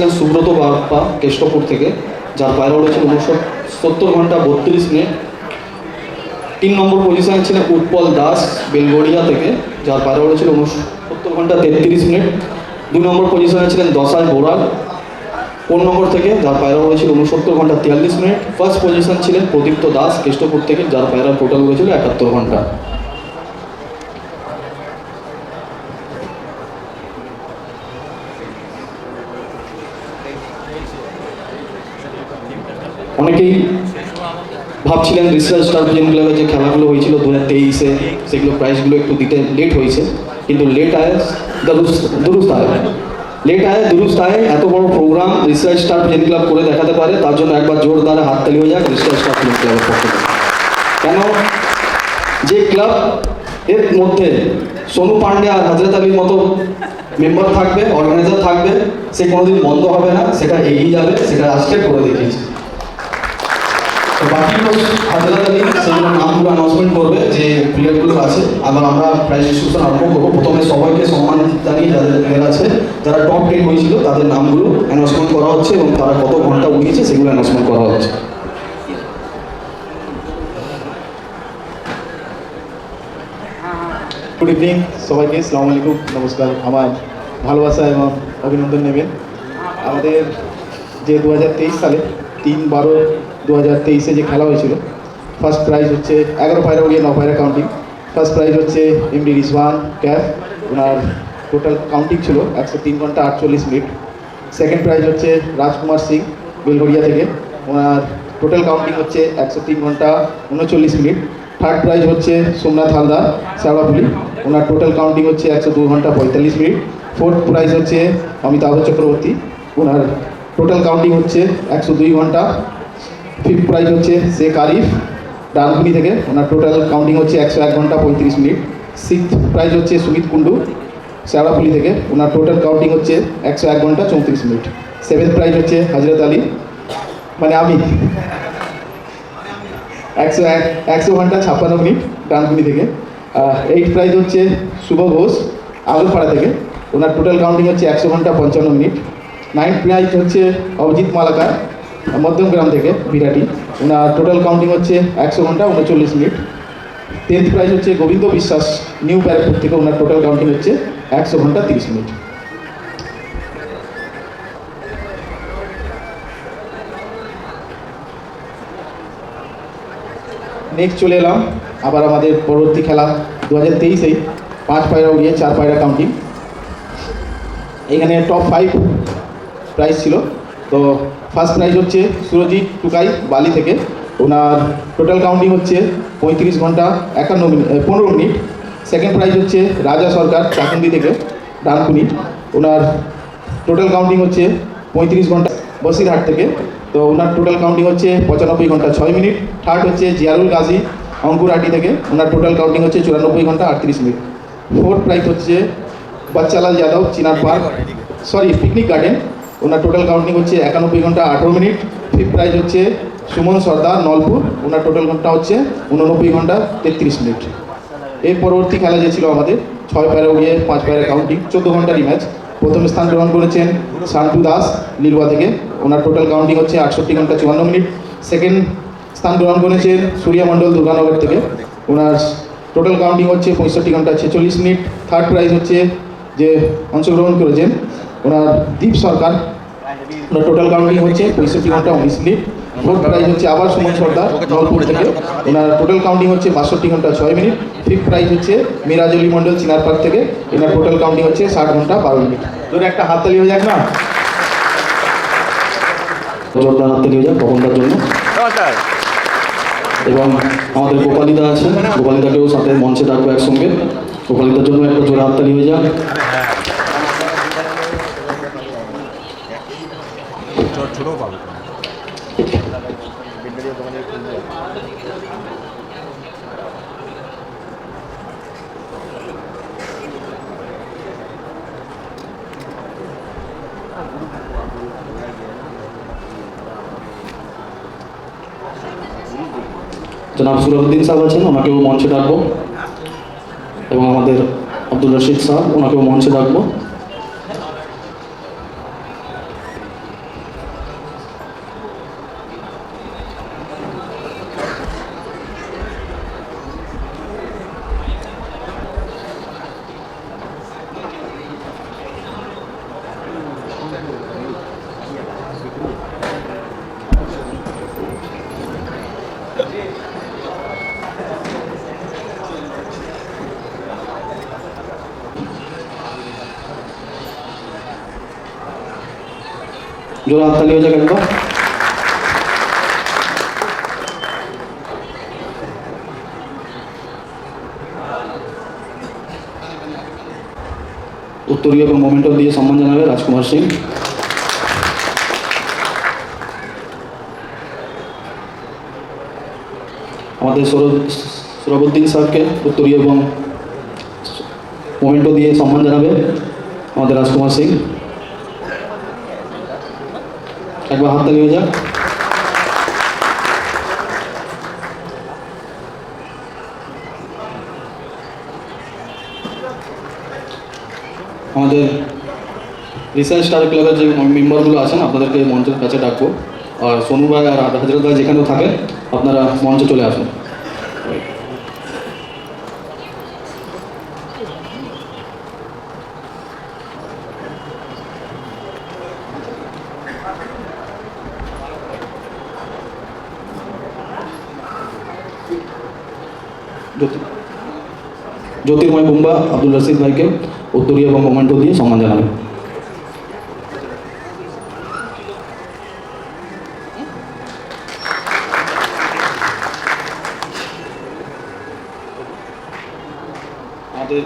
ছিলেন সুব্রত বাপ্পা কেষ্টপুর থেকে, যার পায়রা উড়েছিল সত্তর ঘণ্টা বত্রিশ মিনিট। তিন নম্বর পজিশনে ছিলেন উৎপল দাস, বেলগড়িয়া থেকে, যার পায়রা উড়েছিল উনসত্তর ঘণ্টা তেত্রিশ মিনিট। দুই নম্বর পজিশনে ছিলেন দশাই বোরাল, কোন নম্বর থেকে, যার পায়রা হয়েছিল উনসত্তর ঘণ্টা তিয়াল্লিশ মিনিট। ফার্স্ট পজিশন ছিলেন প্রদীপ্ত দাস, কেষ্টপুর থেকে, যার পায়রা টোটাল হয়েছিল একাত্তর ঘণ্টা। অনেকেই ভাবছিলেন রিসার্চ স্টার ভিজন ক্লাবে যে খেলাগুলো হয়েছিল দু হাজার তেইশে, সেগুলো প্রাইজগুলো একটু দিতে লেট হয়েছে, কিন্তু লেট আয় দুরুস্ত আয়। লেট আয় দুরুস্ত আয় এত বড় programme research star vision club করে দেখাতে পারে, তার জন্য একবার জোরদারে হাততালি হয়ে যাক রিসার্চ স্টার ভিজন ক্লাবের পক্ষ থেকে। কেন? যে ক্লাব এর মধ্যে সোনু পান্ডে আর হজরত আলীর মতো মেম্বার থাকবে অর্গানাইজার থাকবে, সে কোনোদিন বন্ধ হবে না, সেটা এগিয়ে যাবে, সেটা আজকে করে দেখিয়েছে। তো আলী সেগুলো নামগুলো অ্যানাউন্সমেন্ট করবে, যে প্লেয়ারগুলো আছে। আবার আমরা প্রাইজ ডিস্ট্রিবিউশন আরম্ভ প্রথমে সবাইকে সম্মান জানিয়ে যাদের প্লেয়ার আছে, যারা টপ টেন হয়েছিল, তাদের নামগুলো অ্যানাউন্সমেন্ট করা হচ্ছে এবং তারা কত ঘণ্টা উড়িয়েছে সেগুলো অ্যানাউন্সমেন্ট করা হচ্ছে। গুড ইভিনিং সবাইকে সালাম আলাইকুম নমস্কার। আমার ভালোবাসা এবং অভিনন্দন নেবেন। আমাদের যে দু হাজার তেইশ সালে তিন বারো দু হাজার তেইশে যে খেলা হয়েছিল ফার্স্ট প্রাইজ হচ্ছে এগারো পায়রা উড়িয়ে ন পায়রা কাউন্টিং ফার্স্ট প্রাইজ হচ্ছে এমডি রিজওয়ান, ক্যাফ ওনার টোটাল কাউন্টিং ছিল একশো তিন ঘণ্টা আটচল্লিশ মিনিট। সেকেন্ড প্রাইজ হচ্ছে রাজকুমার সিং বেলগড়িয়া থেকে। ওনার টোটাল কাউন্টিং হচ্ছে একশো তিন ঘণ্টা উনচল্লিশ মিনিট। থার্ড প্রাইজ হচ্ছে সোমনাথ হালদার শ্যাওড়াপুলি ওনার টোটাল কাউন্টিং হচ্ছে একশো দু ঘণ্টা পঁয়তাল্লিশ মিনিট। ফোর্থ প্রাইজ হচ্ছে অমিতাভ চক্রবর্তী। ওনার টোটাল কাউন্টিং হচ্ছে একশো দুই ঘণ্টা ফিফথ প্রাইজ হচ্ছে শেখ আরিফ ডানকুনি থেকে। ওনার টোটাল কাউন্টিং হচ্ছে একশো এক ঘণ্টা পঁয়ত্রিশ মিনিট। সিক্সথ প্রাইজ হচ্ছে সুমিত কুণ্ডু শ্যাওড়াপুলি থেকে। ওনার টোটাল কাউন্টিং হচ্ছে একশো এক ঘণ্টা চৌত্রিশ মিনিট। সেভেন্থ প্রাইজ হচ্ছে হজরত আলী মানে আমি। একশো এক, একশো ঘণ্টা ছাপ্পান্ন মিনিট ডানকুনি থেকে। এইট প্রাইজ হচ্ছে শুভ ঘোষ, আলুপাড়া থেকে। ওনার টোটাল কাউন্টিং হচ্ছে একশো ঘণ্টা পঞ্চান্ন মিনিট। নাইন্থ প্রাইজ হচ্ছে অভিজিৎ মালাকার মধ্যমগ্রাম থেকে বিরাটি ওনার টোটাল কাউন্টিং হচ্ছে একশো ঘণ্টা, উনচল্লিশ মিনিট। টেন্থ প্রাইজ হচ্ছে গোবিন্দ বিশ্বাস নিউ ব্যারাকপুর থেকে ওনার টোটাল কাউন্টিং হচ্ছে একশো ঘণ্টা, তিরিশ মিনিট। নেক্সট চলে এলাম, আবার আমাদের পরবর্তী খেলা দু হাজার তেইশেই। পাঁচ পায়রা উড়িয়ে চার পায়রা কাউন্টিং এখানে টপ ফাইভ প্রাইজ ছিল। তো ফার্স্ট প্রাইজ হচ্ছে সুরজিৎ টুকাই, বালি থেকে। ওনার টোটাল কাউন্টিং হচ্ছে পঁয়ত্রিশ ঘণ্টা একান্ন মিনিট পনেরো মিনিট। সেকেন্ড প্রাইজ হচ্ছে রাজা সরকার চাকুন্দি থেকে, ডানকুনি। ওনার টোটাল কাউন্টিং হচ্ছে পঁয়ত্রিশ ঘণ্টা বসিরহাট থেকে। তো ওনার টোটাল কাউন্টিং হচ্ছে পঁচানব্বই ঘণ্টা ছয় মিনিট। থার্ড হচ্ছে জিয়ারুল গাজী, অঙ্কুরহাটি থেকে। ওনার টোটাল কাউন্টিং হচ্ছে চুরানব্বই ঘণ্টা আটত্রিশ মিনিট। ফোর্থ প্রাইজ হচ্ছে Bachchalal Yadav, Chinar park. Sorry picnic garden ওনার টোটাল কাউন্টিং হচ্ছে একানব্বই ঘণ্টা আঠেরো মিনিট। ফিফথ প্রাইজ হচ্ছে সুমন সর্দার, নলপুর। ওনার টোটাল ঘণ্টা হচ্ছে উননব্বই ঘণ্টা তেত্রিশ মিনিট। এর পরবর্তী খেলা যে ছিল আমাদের, ছয় প্যারা উড়িয়ে পাঁচ প্যারা কাউন্টিং চোদ্দ ঘন্টারই ম্যাচ প্রথম স্থান গ্রহণ করেছেন শান্তু দাস লিলুয়া থেকে ওনার টোটাল কাউন্টিং হচ্ছে আটষট্টি ঘণ্টা চুয়ান্ন মিনিট। সেকেন্ড স্থান গ্রহণ করেছেন সূর্যমণ্ডল দুর্গানগর থেকে। ওনার টোটাল কাউন্টিং হচ্ছে পঁয়ষট্টি ঘণ্টা ছেচল্লিশ মিনিট। থার্ড প্রাইজ হচ্ছে যে অংশগ্রহণ করেছেন ওনার দীপ সরকার। টোটাল কাউন্টিং হচ্ছে পঁয়ষট্টি ঘণ্টা উনিশ মিনিট ফোর্থ প্রাইজ হচ্ছে আবার সুমন সর্দার নলপুর থেকে। ওনার টোটাল কাউন্টিং হচ্ছে বাষট্টি ঘণ্টা ছয় মিনিট ফিফথ প্রাইজ হচ্ছে মিরাজ আলী মণ্ডল চিনার পার্ক থেকে। এনার টোটাল কাউন্টিং হচ্ছে ষাট ঘণ্টা বারো মিনিট ধরে একটা হাততালি হয়ে যাক না? জোরদার হাতে নিয়ে যাক জন্য। এবং আমাদের গোপালিদা আছে গোপালিদাকেও সাথে মঞ্চে ডাকবো একসঙ্গে। গোপালিদার জন্য একটা জোরে হাততালি হয়ে যাক। ছোটও পাবে জনাব সুরউদ্দিন সাহেব আছেন, ওনাকেও মঞ্চে ডাকবো। এবং আমাদের আব্দুল রশিদ সাহেব ওনাকেও মঞ্চে ডাকবো। জোরে হাততালি হয়ে যাক একবার উত্তরীয় এবং মোমেন্টো দিয়ে সম্মান জানাবে রাজকুমার সিং আমাদের সৌরভ সৌরভুদ্দিন স্যারকে উত্তরীয় এবং মোমেন্টো দিয়ে সম্মান জানাবে আমাদের রাজকুমার সিং একবার হাততালি হয়ে যাক আমাদের রিসার্চ স্টার ক্লাবের যে মেম্বারগুলো আছেন, আপনাদেরকে মঞ্চের কাছে ডাকবো। আর সোনু ভাই আর হাজরত ভাই যেখানেও থাকে, আপনারা মঞ্চে চলে আসুন। জ্যোতির্ময় বুম্বা আব্দুল রশিদ ভাইকে উত্তরীয় এবং মোমেন্টো দিয়ে সম্মান জানাবে। আমাদের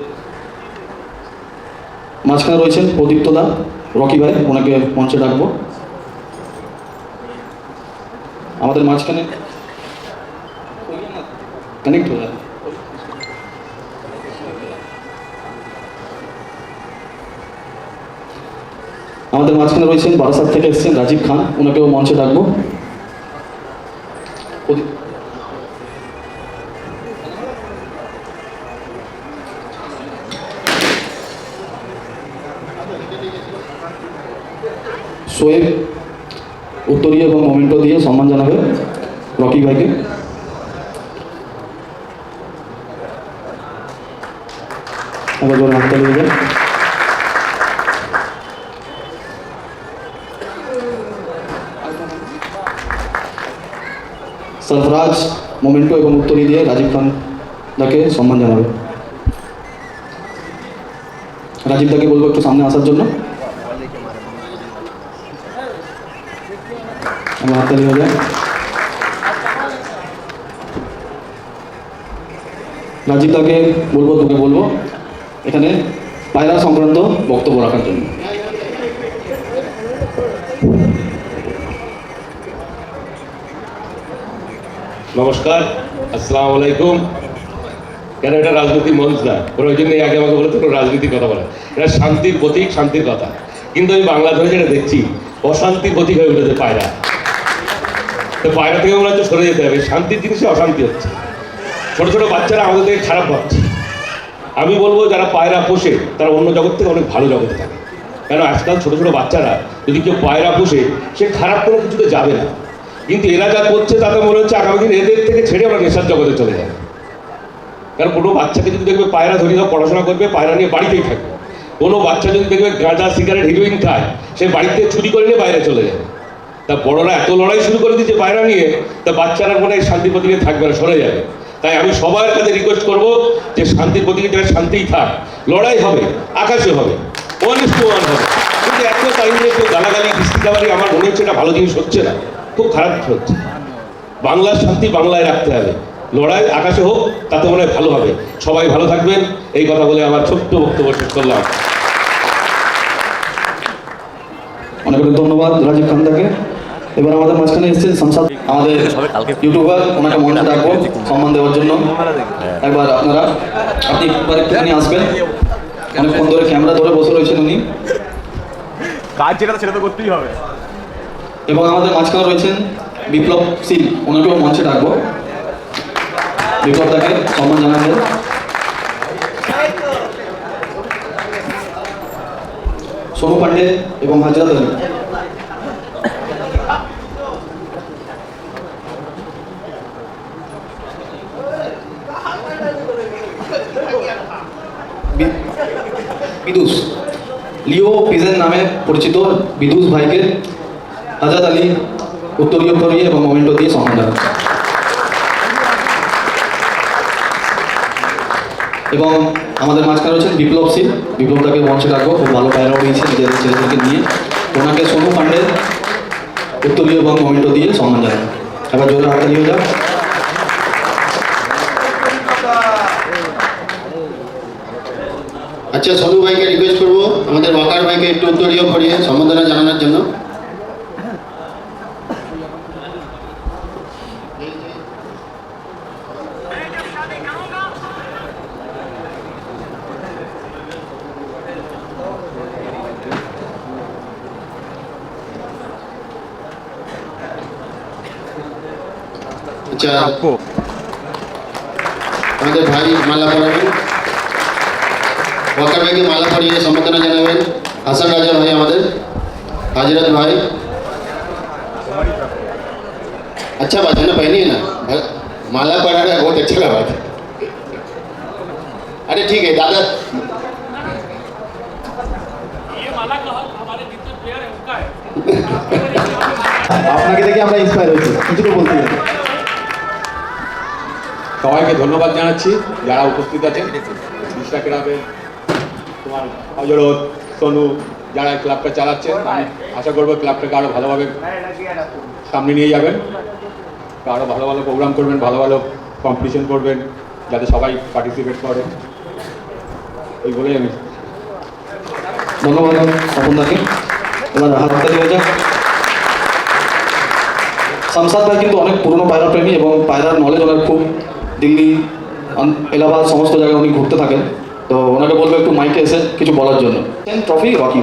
মাঝখানে রয়েছেন প্রদীপ্ত দা, রকি ভাই, ওনাকে মঞ্চে ডাকবো। আমাদের মাঝখানে কানেক্ট হয়ে আমাদের মাঝখানে রয়েছেন বারাসাত থেকে এসেছেন রাজীব খান। ওনাকেও মঞ্চে ডাকবো। শোয়েব উত্তরীয় এবং মোমেন্টো দিয়ে সম্মান জানাবে রকি ভাইকে। জোরে হাততালি হয়ে যায় সরফরাজ, মোমেন্টো এবং উত্তরী দিয়ে রাজীব খান দাকে সম্মান জানাবে। রাজীব দাকে বলব একটু সামনে আসার জন্য। আমার রাজীব দাকে বলব তোকে বলব, এখানে পায়রা সংক্রান্ত বক্তব্য রাখার জন্য। নমস্কার, আসসালাম আলাইকুম। কেন এটা রাজনীতি মঞ্চ না? প্রয়োজন নেই আগে আমাকে বলতে কোনো রাজনীতির কথা বলে। এটা শান্তির প্রতীক, শান্তির কথা। কিন্তু আমি বাংলা ধরে যেটা দেখছি, অশান্তির প্রতীক হয়ে উঠেছে পায়রা। তো পায়রা থেকে হচ্ছে সরে যেতে হবে। শান্তির জিনিসে অশান্তি হচ্ছে। ছোট ছোট বাচ্চারা আমাদের থেকে খারাপ ভাবছে। আমি বলব, যারা পায়রা পোষে, তারা অন্য জগৎ থেকে অনেক ভালো জগতে থাকে। কেন? আজকাল ছোট ছোট বাচ্চারা যদি কেউ পায়রা পোষে, সে খারাপ কোনো কিছুতে যাবে না। কিন্তু এরা যা করছে তাতে মনে হচ্ছে আগামী দিন এদের থেকে ছেড়ে আমরা নেশার জগতে চলে যাবে। কারণ কোনো বাচ্চাকে যদি দেখবে পায়রা ধরিয়ে দাও পড়াশোনা করবে, পায়রা নিয়ে বাড়িতেই থাকবে। কোনো বাচ্চা যদি দেখবে গাঁজা, সিগারেট হিরোইন খায়, সে বাড়িতে চুরি করে নিয়ে বাইরে চলে যাবে। তা বড়রা এত লড়াই শুরু করে দিচ্ছে পায়রা নিয়ে, তা বাচ্চারা মনে হয় শান্তির প্রতীকে থাকবে না, সরে যাবে। তাই আমি সবার কাছে রিকোয়েস্ট করব যে শান্তির প্রতীকে যারা শান্তিই থাক। লড়াই হবে, আকাশে হবে অনিষ্ট হবে। কিন্তু এত টাইম নিয়ে কেউ গালাগালি কিস্তিকাবারি আমার মনে হচ্ছে এটা ভালো জিনিস হচ্ছে না। খুব খারাপ কিছু হচ্ছে। বাংলার শান্তি বাংলায় রাখতে হবে। লড়াই আকাশে হোক তাতে মনে হয় ভালো হবে। সবাই ভালো থাকবেন। এই কথা বলে আমার ছোট্ট বক্তব্য শেষ করলাম। অনেক অনেক ধন্যবাদ রাজীব খান্দাকে। এবার আমাদের মাঝখানে এসেছেন সংসদ আমাদের ইউটিউবার ওনাকে মঞ্চে ডাকবো সম্মান দেওয়ার জন্য। একবার আপনারা আপনি একবার একটুখানি আসবেন। অনেকক্ষণ ধরে ক্যামেরা ধরে বসে রয়েছেন উনি। কাজ যেটা সেটা তো করতেই হবে। এবং আমাদের মাঝখানে রয়েছেন বিপ্লব সিং। ওনাকেও মঞ্চে ডাকবো। বিপ্লব তাকে সম্মান জানাবেন সোনু পান্ডে এবং হাজরাত আলী বিদুষ। লিও পিজেন নামে পরিচিত বিদুষ ভাইকে আজাদ আলী উত্তরীয় উত্তরীয় এবং মোমেন্টো দিয়ে সম্মান জানাচ্ছে এবং আমাদের মাঝখানে রয়েছেন বিপ্লব সিং। বিপ্লব তাকে মঞ্চে রাখব, খুব ভালো পায়রা উড়িয়েছে নিজেদের ছেলেদেরকে নিয়ে। ওনাকে সোনু পান্ডে উত্তরীয় এবং মমেন্টো দিয়ে সম্মান জানাবেন এবার জোরে হাততালি হয়ে যাক আচ্ছা সনু ভাইকে রিকোয়েস্ট করব। আমাদের ওয়াকার ভাইকে একটু উত্তরীয় করিয়ে সম্বোধনা জানানোর জন্য। আচ্ছা আমাদের ভাই মালা পরাবেন ওয়াকার ভাইকে মালা পরিয়ে সম্বোধনা জানাবেন হাসান রাজা ভাই আমাদের हाजरत भाई अच्छा बात है ना पहनिए ना भ- माला पहना रहा है बहुत अच्छा लगा बात अरे ठीक है दादा আপনাকে দেখে আমরা ইন্সপায়ার হয়েছি কিছু তো বলতে হবে। সবাইকে ধন্যবাদ জানাচ্ছি। যারা উপস্থিত আছেন বিশ্বা ক্লাবের তোমার হজরত সোনু, যারা ক্লাবটা চালাচ্ছেন, আমি আশা করব ক্লাবটাকে আরও ভালোভাবে সামনে নিয়ে যাবেন। আরও ভালো ভালো প্রোগ্রাম করবেন, ভালো ভালো কম্পিটিশন করবেন, যাতে সবাই পার্টিসিপেট করে। এই বলেই আমি ধন্যবাদ ভাই কিন্তু অনেক পুরনো পায়রা প্রেমী এবং পায়রার নলেজ ওনার খুব দিল্লি এলাহাবাদ, সমস্ত জায়গায় উনি ঘুরতে থাকেন। তো ওনাকে বলব একটু মাইকে এসে কিছু বলার জন্য। ট্রফি রকি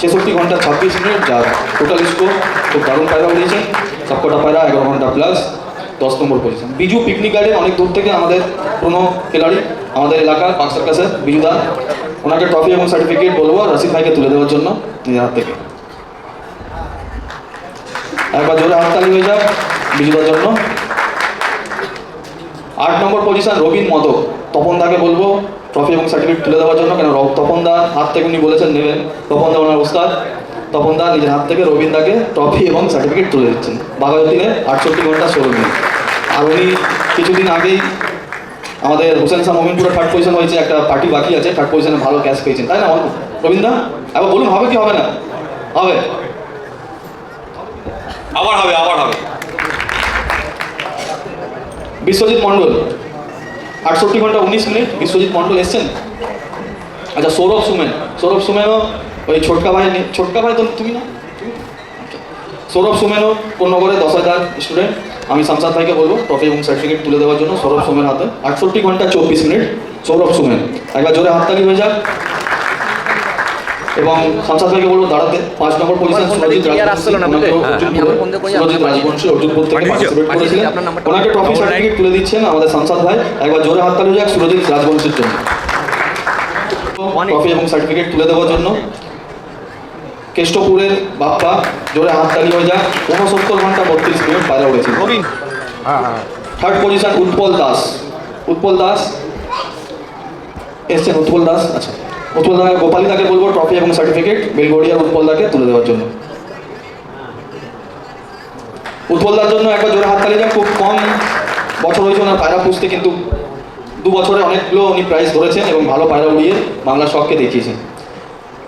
ছেষট্টি ঘণ্টা ছাব্বিশ মিনিট যার টোটাল স্কোর খুব দারুণ পায়রা উড়িয়েছেন সবকটা পায়রা, এগারো ঘণ্টা প্লাস দশ number position Biju picnic garden অনেক দূর থেকে আমাদের কোনো খেলাড়ি, আমাদের এলাকার পাঁচ সার্কাসের বিজু দা। ওনাকে ট্রফি এবং সার্টিফিকেট বলব রশিদ ভাইকে তুলে দেওয়ার জন্য নিজের হাত থেকে। একবার জোরে হাততালি হয়ে যাক বিজুদার জন্য। আট নম্বর পজিশন রবিন মদক। তপন দাকে বলব ট্রফি এবং সার্টিফিকেট তুলে দেওয়ার জন্য, কেন তপন দা হাত থেকে উনি বলেছেন, নেবেন। তপন দা ওনার উস্তাদ তপন দা নিজের হাত থেকে রবিন দাকে ট্রফি এবং সার্টিফিকেট তুলে দিচ্ছেন। বাঘাযতীনে আটষট্টি ঘণ্টা ষোলো মিনিট। আর উনি কিছুদিন আগেই আমাদের হোসেন শাহ মোমিনপুরে থার্ড পজিশন হয়েছে, একটা পার্টি বাকি আছে থার্ড পজিশনে ভালো ক্যাশ পেয়েছেন, তাই না রবীন্দ্র দা একবার বলুন, হবে কি হবে না? হবে। আবার হবে আবার হবে। বিশ্বজিৎ মণ্ডল। আটষট্টি ঘণ্টা উনিশ মিনিট, বিশ্বজিৎ মণ্ডল এসছেন। আচ্ছা সৌরভ সুমেন। সৌরভ সুমেনও ওই ছোটকা ভাই ছোটকা ভাই তো তুমি না? আচ্ছা। সৌরভ সুমেনও কোন্নগরে দশ হাজার স্টুডেন্ট আমি শামসাদ ভাইকে বলব ট্রফি এবং সার্টিফিকেট তুলে দেওয়ার জন্য সৌরভ সুমেন হাতে। আটষট্টি ঘণ্টা চব্বিশ মিনিট, সৌরভ সুমেন। একবার জোরে হাততালি হয়ে যাক। এবং শামসাদ ভাইকে বলব দাঁড়াতে। পাঁচ নম্বর পজিশন সুরজিৎ রাজবংশী ওনাকেও অর্জুনপুরে- সুরজিৎ রাজবংশী অর্জুনপুর থেকে পার্টিসিপেট করেছিলেন। ওনাকে ট্রফি সার্টিফিকেট তুলে দিচ্ছেন আমাদের সাংসদ ভাই। একবার জোরে হাততালি হয়ে যাক সুরজিৎ রাজবংশীর জন্য। ট্রফি এবং সার্টিফিকেট তুলে দেওয়ার জন্য। কেষ্টপুরের বাপ্পা জোরে হাততালি হয়ে যাক। ঊনসত্তর ঘণ্টা বত্রিশ মিনিট বাইরে রবিন থার্ড পজিশন উৎপল দাস। উৎপল দাস এসছেন উৎপল দাস? আচ্ছা। উৎপল দা গোপালী দাকে বলব ট্রফি এবং সার্টিফিকেট বেলগড়িয়ার উৎপল দাকে তুলে দেওয়ার জন্য। উৎপল দার জন্য একবার জোরে হাততালি যাক খুব কম বছর হয়েছে ওনার পায়রা পুষতে, কিন্তু দু বছরে অনেকগুলো উনি প্রাইজ ধরেছেন এবং ভালো পায়রা উড়িয়ে বাংলা শখকে দেখিয়েছেন।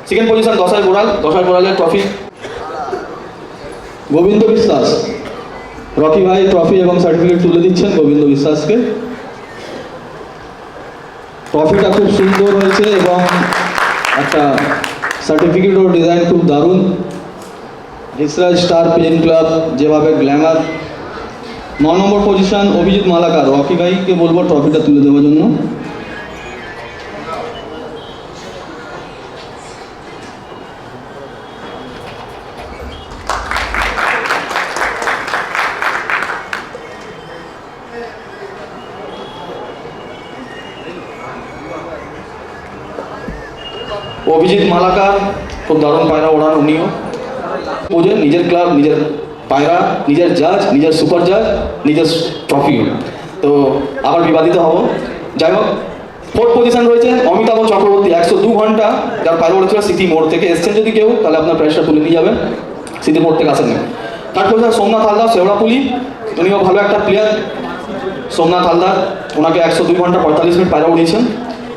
সেকেন্ড পজিশন দশাই বোড়াল দশাই বোড়ালের ট্রফি গোবিন্দ বিশ্বাস। রকি ভাই ট্রফি এবং সার্টিফিকেট তুলে দিচ্ছেন গোবিন্দ বিশ্বাসকে। ট্রফিটা খুব সুন্দর হয়েছে এবং একটা সার্টিফিকেটও ডিজাইন খুব দারুণ। হিসরাজ স্টার পেন ক্লাব যেভাবে গ্ল্যামার ন number position Abhijit Malakar, Rocky ভাইকে বলব ট্রফিটা তুলে দেওয়ার জন্য। অভিজিৎ মালাকার, খুব দারুণ পায়রা ওড়ান উনিও। বোঝে নিজের ক্লাব, নিজের পায়রা, নিজের জাজ, নিজের সুপার জাজ, নিজের ট্রফিও তো আবার বিবাদিত হব। যাই হোক ফোর্থ পজিশন রয়েছে অমিতাভ চক্রবর্তী, একশো দু ঘণ্টা। যার পায়রা উড়েছিল সিটি মোড় থেকে। এসছেন যদি কেউ, তাহলে আপনার প্রাইসটা তুলে নিয়ে যাবেন। সিটি মোড় থেকে আসেন থার্ড পজিশন সোমনাথ হালদার, শেওড়াপুলি। উনিও ভালো একটা প্লেয়ার সোমনাথ হালদার, ওনাকে একশো দুই ঘণ্টা পঁয়তাল্লিশ মিনিট পায়রা উড়িয়েছেন।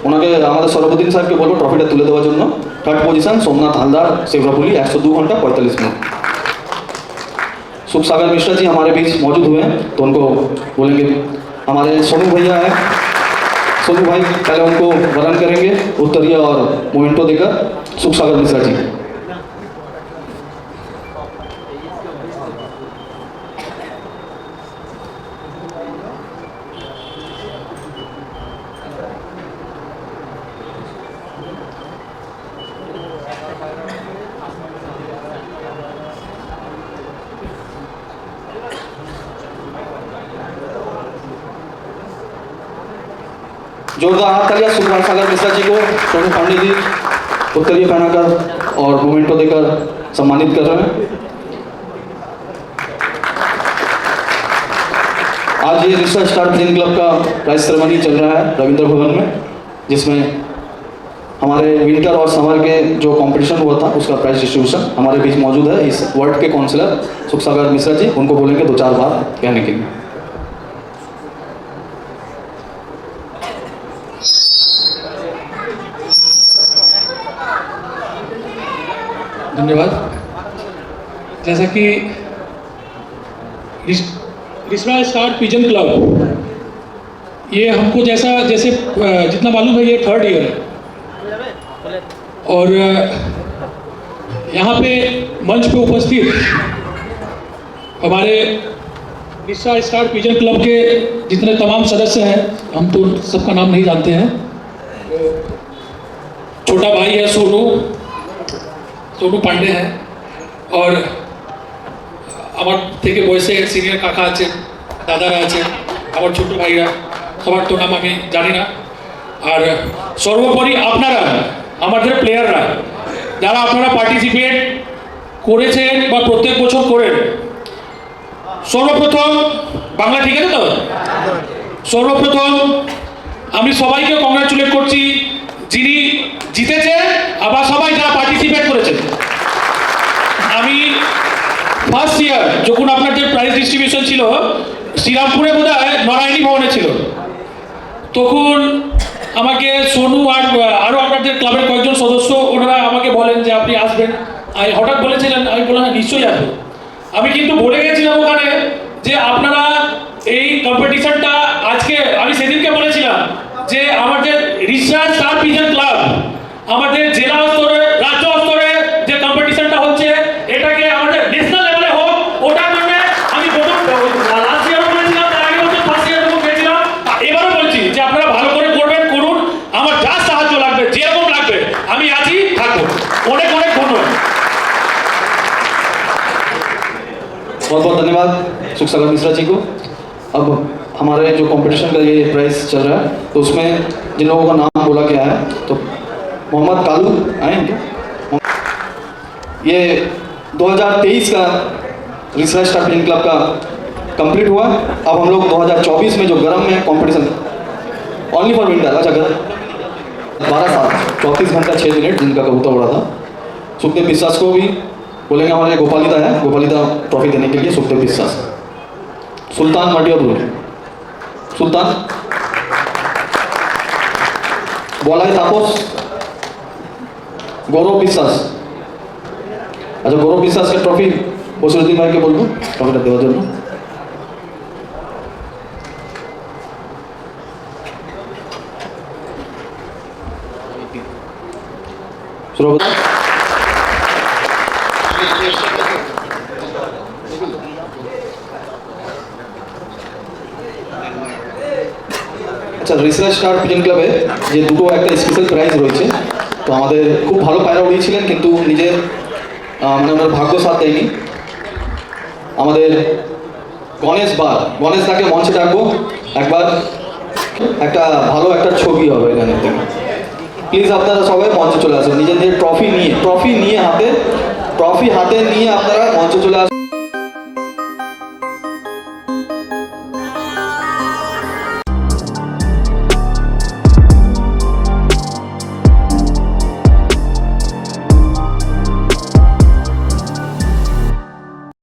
ওনাকে আমাদের সরবুদ্দিন সাহেবকে বলবো ট্রফিটা তুলে দেওয়ার জন্য থার্ড পজিশন সোমনাথ হালদার শেওড়াপুলি একশো দু ঘন্টা পঁয়তাল্লিশ মিনিট सुख सागर मिश्रा जी हमारे बीच मौजूद हुए हैं तो उनको बोलेंगे हमारे सोनू भैया हैं सोनू भाई पहले उनको वरण करेंगे उत्तरीय और मोमेंटो देकर सुख सागर मिश्रा जी सुखपाल सागर मिश्रा जी को, सोनू पांडे जी उत्तरीय पहनाकर और मोमेंटो देकर सम्मानित कर रहे हैं। आज ये रिसर्च स्टार फ़िल्म क्लब का प्राइज सेरेमनी चल रहा है रविंद्र भवन में, जिसमें हमारे विंटर और समर के जो कंपटीशन हुआ था, उसका प्राइज डिस्ट्रीब्यूशन हमारे बीच मौजूद है। इस वर्ल्ड के काउंसलर सुख सागर मिश्रा जी, उनको बोलेंगे दो चार बार कहने के लिए। धन्यवाद। जैसा कि रिश्वा स्टार पिजन क्लब ये हमको जैसा जैसे जितना मालूम है ये थर्ड ईयर है और यहाँ पे मंच पे उपस्थित हमारे रिश्वा स्टार पिजन क्लब के जितने तमाम सदस्य हैं, हम तो सबका नाम नहीं जानते हैं। छोटा भाई है सोनू সোনু পান্ডে হ্যাঁ। আর আমার থেকে বয়সে সিনিয়র কাকা আছেন, দাদারা আছেন, আমার ছোট ভাইরা, সবার তো নাম আমি জানি না। আর সর্বোপরি আপনারা, আমাদের প্লেয়াররা যারা আপনারা পার্টিসিপেট করেছেন বা প্রত্যেক বছর করেন, সর্বপ্রথম বাংলা ঠিক আছে তো? সর্বপ্রথম আমি সবাইকে কংগ্রাচুলেট করছি, যিনি জিতেছেন, আবার সবাই যারা পার্টিসিপেট করেছেন। ফার্স্ট ইয়ার যখন আপনার যে প্রাইজ ডিস্ট্রিবিউশন ছিল, শ্রীরামপুরে বোধ হয় নারায়ণী ভবনে ছিল। তখন আমাকে সোনু আর আরও আপনাদের ক্লাবের কয়েকজন সদস্য, ওনারা আমাকে বলেন যে আপনি আসবেন। আমি হঠাৎ বলেছিলেন, আমি বললাম হ্যাঁ নিশ্চয়ই আসব। আমি কিন্তু বলে গেছিলাম ওখানে যে আপনারা এই কম্পিটিশনটা আজকে, আমি সেদিনকে বলেছিলাম যে আমাদের রিসার্চ পিজন ক্লাব, আমাদের জেলা धन्यवाद सुख सागर मिश्रा जी को। अब हमारे जो कंपटीशन का ये प्राइस चल रहा है तो उसमें जिन लोगों का नाम बोला गया है तो मोहम्मद कालू आए क्या ये 2023 का रिसर्च फ़िल्म क्लब का कंप्लीट हुआ। अब हम लोग 2024 में जो गर्म में कंपटीशन ओनली फॉर विंटर अच्छा गर्म। बारह साल, चौंतीस घंटा छः मिनट जिनका कबूतर उड़ा था। सुखदेव विश्वास को भी बोलेंगे हमारे गोपालिता है गोपालिता ट्रॉफी देने के लिए सुखदेव विश्वास सुल्तान मटियापुर सुल्तान বলাই তাপস গৌরব বিশ্বাস আচ্ছা গৌরব বিশ্বাসকে ট্রফি বসিরুদ্দিন ভাইকে বলবো ট্রফিটা দেওয়ার জন্য সুরভ আচ্ছা রিসার্চ স্টার পিজন ক্লাবে যে দুটো একটা স্পেশাল প্রাইজ রয়েছে, তো আমাদের খুব ভালো পায়রা উড়িয়েছিলেন কিন্তু নিজের মানে ওনার ভাগ্য সাথ দেয়নি। আমাদের গণেশ বার, গণেশ দাকে মঞ্চে ডাকবো, একবার একটা ভালো একটা ছবি হবে এখানে। প্লিজ আপনারা সবাই মঞ্চে চলে আসুন, নিজেদের ট্রফি নিয়ে ট্রফি নিয়ে হাতে ট্রফি হাতে নিয়ে আপনারা মঞ্চে চলে আসুন।